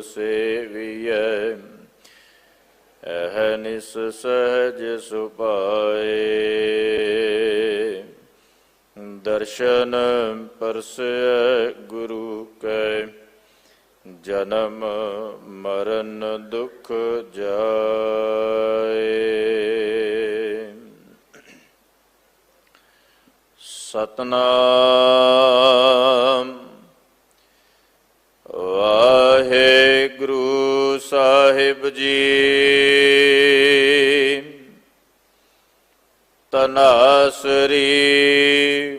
ਸੇਵੀਐ। ਅਹਨਿਸ ਸਹਜ ਸੁਪਾਏ ਦਰਸ਼ਨ ਪਰਸੈ ਗੁਰੂ ਕੈ। ਜਨਮ ਮਰਨ ਦੁਖ ਜਾਏ। ਸਤਨਾਮ ਸਾਹਿਬ ਜੀ। ਤਨਾਸਰੀ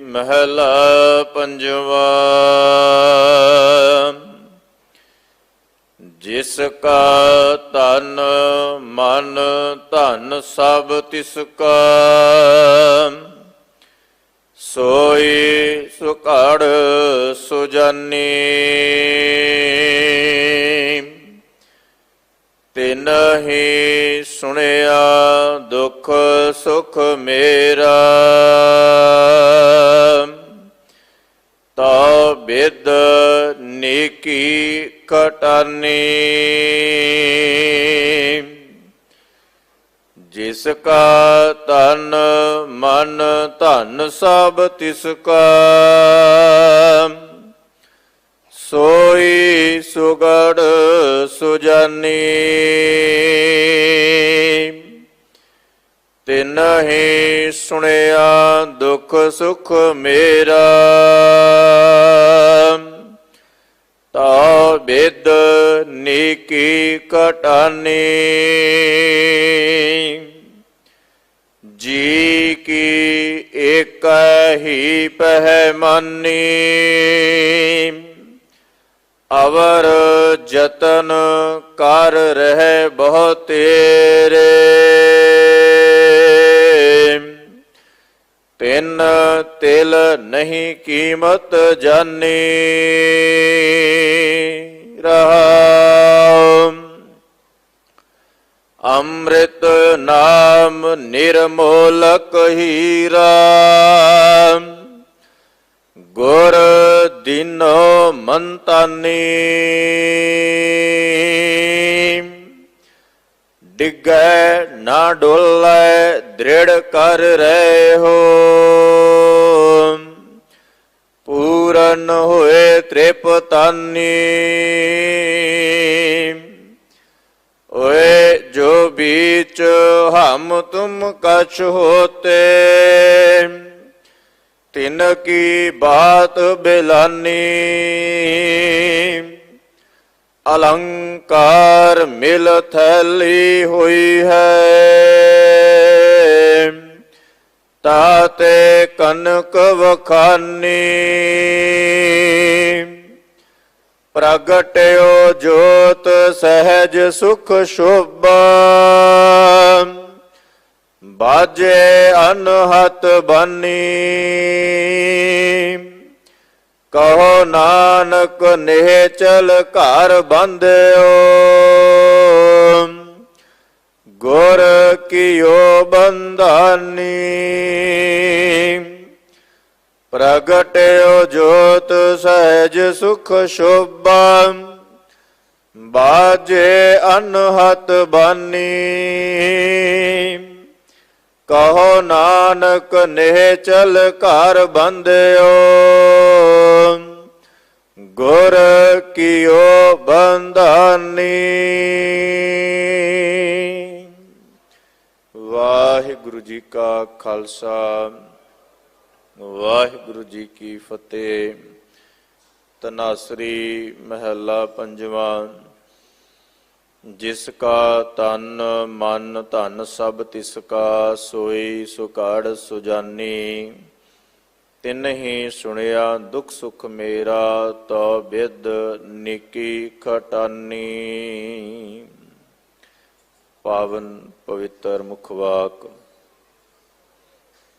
ਮਹਿਲਾ ਪੰਜਵਾ। ਜਿਸ ਕਾ ਤਨ ਮਨ ਧਨ ਸਭ ਤਿਸ ਕਾ। ਸੋਈ ਸੁਕੜ ਸੁਜਾਨੀ। ਤਿਨ ਸੁਣਿਆ ਦੁੱਖ ਸੁਖ ਮੇਰਾ। ਤਾ ਬਿਦ ਨੀਕੀ ਕਟਾਨੀ। ਜਿਸ ਕਾ ਤਨ ਮਨ ਧਨ ਸਭ ਤਿਸ ਕਾ। ਸੋਈ ਸੁਗੜ ਸੁਜਾਨੀ। ਤਿਨ ਹੀ ਸੁਣਿਆ ਦੁਖ ਸੁਖ ਮੇਰਾ, ਤਾ ਬਿਦ ਨੀਕੀ ਕਟਾਨੀ। ਜੀ ਕੀ ਏਕ ਹੀ ਪਹਿ ਅਵਰ ਜਤਨ ਕਰ ਰਹਿ ਬਹੁ ਤੇਰੇ। ਤਿੰਨ ਤਿਲ ਨਹੀਂ ਕੀਮਤ ਜਾਣੀ ਰਹਾ ਅੰਮ੍ਰਿਤ ਨਾਮ ਨਿਰਮੋਲਕ ਹੀਰਾ। ਗੁਰ ਦਿਨ ਮੰਤਾਨੀ। ਡਿਗੈ ਨਾ ਡੋਲੈ, ਦ੍ਰਿੜ ਕਰ ਰਹੇ। ਹੋ ਪੂਰਨ ਹੋਏ ਤ੍ਰਿਪਤਾਨੀ। ਓਏ ਜੋ ਬੀਚ ਹਮ ਤੁਮ ਕਛ ਹੋਤੇ। ਤਿਨ ਕੀ ਬਾਤ ਬਿਲਾਨੀ। ਅਲੰਕਾਰ ਮਿਲ ਥੈਲੀ ਹੋਈ ਹੈ। ਤਾਤੇ ਕਨਕ ਵਖਾਨੀ। ਪ੍ਰਗਟਿਓ ਜੋਤ ਸਹਿਜ ਸੁਖ ਸ਼ੋਭਾ। ਬਾਜੇ ਅਨਹਤ ਬਨੀ। ਕਹੋ ਨਾਨਕ ਨੇਹ ਚਲ ਘਰ ਬੰਦਿਓ ਗੁਰ ਕੀਓ ਬੰਧਾਨੀ। ਪ੍ਰਗਟਿਓ ਜੋਤ ਸਹਿਜ ਸੁਖ ਸ਼ੋਭਾ। ਬਾਜੇ ਅਨਹਤ ਬਾਨੀ। ਕਹੋ ਨਾਨਕ ਨੇਹ ਚਲ ਘਰ ਬੰਦਿਓ ਗੁਰ ਕੀਓ ਬੰਧਾਨੀ। ਵਾਹਿਗੁਰੂ ਜੀ ਕਾ ਖਾਲਸਾ, ਵਾਹਿਗੁਰੂ ਜੀ ਕੀ ਫਤਿਹ। ਤਨਾਸਰੀ ਮਹਿਲਾ ਪੰਜਵਾਂ। ਜਿਸ ਕਾ ਤਨ ਮਨ ਧਨ ਸਭ ਤਿਸ ਕਾ ਸੋਈ ਸੁਕਾੜ ਸੁਜਾਨੀ, ਤਿਨ ਹੀ ਸੁਣਿਆ ਦੁਖ ਸੁਖ ਮੇਰਾ ਤੋ ਬਿਦ ਨਿਕੀ ਖਟਾਨੀ। ਪਾਵਨ ਪਵਿੱਤਰ ਮੁਖਵਾਕ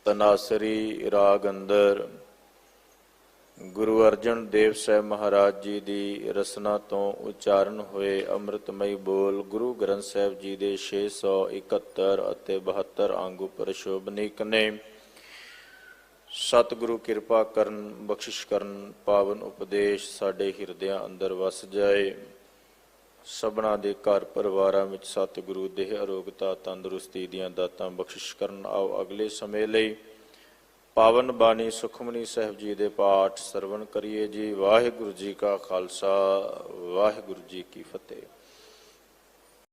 ਤਨਾਸਰੀ ਰਾਗ ਅੰਦਰ। ਗੁਰੂ ਅਰਜਨ ਦੇਵ ਸਾਹਿਬ ਮਹਾਰਾਜ ਜੀ ਦੀ ਰਸਨਾ ਤੋਂ ਉਚਾਰਨ ਹੋਏ ਅੰਮ੍ਰਿਤਮਈ ਬੋਲ ਗੁਰੂ ਗ੍ਰੰਥ ਸਾਹਿਬ ਜੀ ਦੇ 671 ਅਤੇ 72 ਅੰਗ ਉਪਰ ਸ਼ੋਭਨੀਕ ਨੇ। ਸਤਿਗੁਰੂ ਕਿਰਪਾ ਕਰਨ, ਬਖਸ਼ਿਸ਼ ਕਰਨ, ਪਾਵਨ ਉਪਦੇਸ਼ ਸਾਡੇ ਹਿਰਦਿਆਂ ਅੰਦਰ ਵਸ ਜਾਏ। ਸਭਨਾ ਦੇ ਘਰ ਪਰਿਵਾਰਾਂ ਵਿੱਚ ਸਤਿਗੁਰੂ ਦੇਹ ਅਰੋਗਤਾ ਤੰਦਰੁਸਤੀ ਦੀਆਂ ਦਾਤਾਂ ਬਖਸ਼ਿਸ਼ ਕਰਨ ਆਓ ਅਗਲੇ ਸਮੇਂ ਲਈ। ਪਾਵਨ ਬਾਣੀ ਸੁਖਮਨੀ ਸਾਹਿਬ ਜੀ ਦੇ ਪਾਠ ਸਰਵਣ ਕਰੀਏ ਜੀ। ਵਾਹਿਗੁਰੂ ਜੀ ਕਾ ਖਾਲਸਾ, ਵਾਹਿਗੁਰੂ ਜੀ ਕੀ ਫਤਿਹ।